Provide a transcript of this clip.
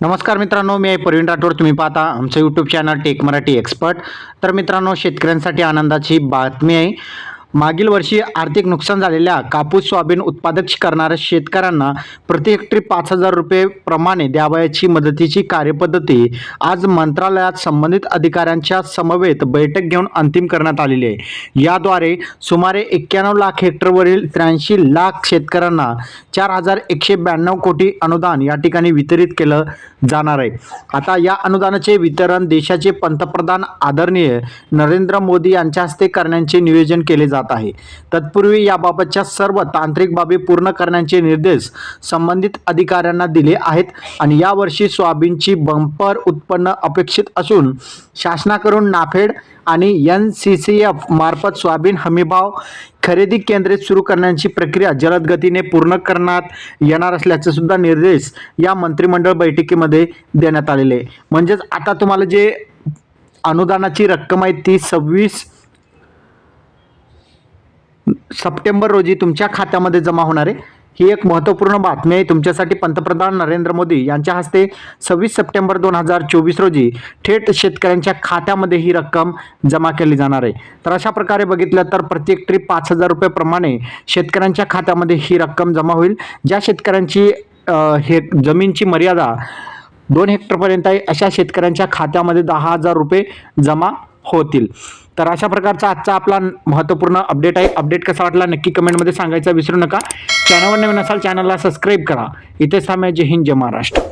नमस्कार मित्रांनो मी आहे प्रवीण राठोड. तुम्ही पाहता आमचं YouTube channel tech Marathi expert तर मित्रांनो शेतकऱ्यांसाठी आनंदाची बातमी आहे. मागील वर्षी आर्थिक नुकसान झालेल्या कापूस सोयाबीन उत्पादक करणाऱ्या शेतकऱ्यांना प्रति हेक्टरी पाच हजार रुपये प्रमाणे द्यावयाची मदतीची कार्यपद्धती आज मंत्रालयात संबंधित अधिकाऱ्यांच्या समवेत बैठक घेऊन अंतिम करण्यात आलेली आहे. याद्वारे सुमारे एक्क्याण्णव लाख हेक्टरवरील त्र्याऐंशी लाख शेतकऱ्यांना चार हजार एकशे ब्याण्णव कोटी अनुदान या ठिकाणी वितरित केलं जाणार आहे. आता या अनुदानाचे वितरण देशाचे पंतप्रधान आदरणीय नरेंद्र मोदी यांच्या हस्ते करण्याचे नियोजन केले जाते आहे तत्पूर्वी याबाबतच्या सर्व तांत्रिक बाबी पूर्ण करण्याचे निर्देश संबंधित अधिकाऱ्यांना दिले आहेत आणि यावर्षी सोयाबीनची बंपर उत्पन्न अपेक्षित असून शासनाकडून नाफेड आणि एन सी सी एफ मार्फत सोयाबीन हमीभाव खरेदी केंद्रे सुरू करण्याची प्रक्रिया जलद गतीने पूर्ण करण्यात येणार असल्याचे सुद्धा निर्देश या मंत्रिमंडळ बैठकीमध्ये देण्यात आलेले आहे. म्हणजेच आता तुम्हाला जे अनुदानाची रक्कम आहे ती सव्वीस सप्टेंबर रोजी तुमच्या खात्यामध्ये जमा होणार आहे ही एक महत्त्वपूर्ण बातमी आहे. तुमच्यासाठी पंतप्रधान नरेंद्र मोदी यांच्या हस्ते सव्वीस सप्टेंबर दोन हजार चोवीस रोजी थेट शेतकऱ्यांच्या खात्यामध्ये ही रक्कम जमा केली जाणार आहे. तर अशा प्रकारे बघितलं तर प्रत्येक ट्रीप पाच हजार रुपयेप्रमाणे शेतकऱ्यांच्या खात्यामध्ये ही रक्कम जमा होईल. ज्या शेतकऱ्यांची हे जमीनची मर्यादा दोन हेक्टरपर्यंत आहे अशा शेतकऱ्यांच्या खात्यामध्ये दहा हजार रुपये जमा होतील. तर अशा प्रकारचा आजचा आपला महत्त्वपूर्ण अपडेट आहे. अपडेट कसा वाटला नक्की कमेंटमध्ये सांगायचं विसरू नका. चॅनलवर नवीन असाल चॅनलला सबस्क्राईब करा. इथे थांबा जय हिंद जय महाराष्ट्र.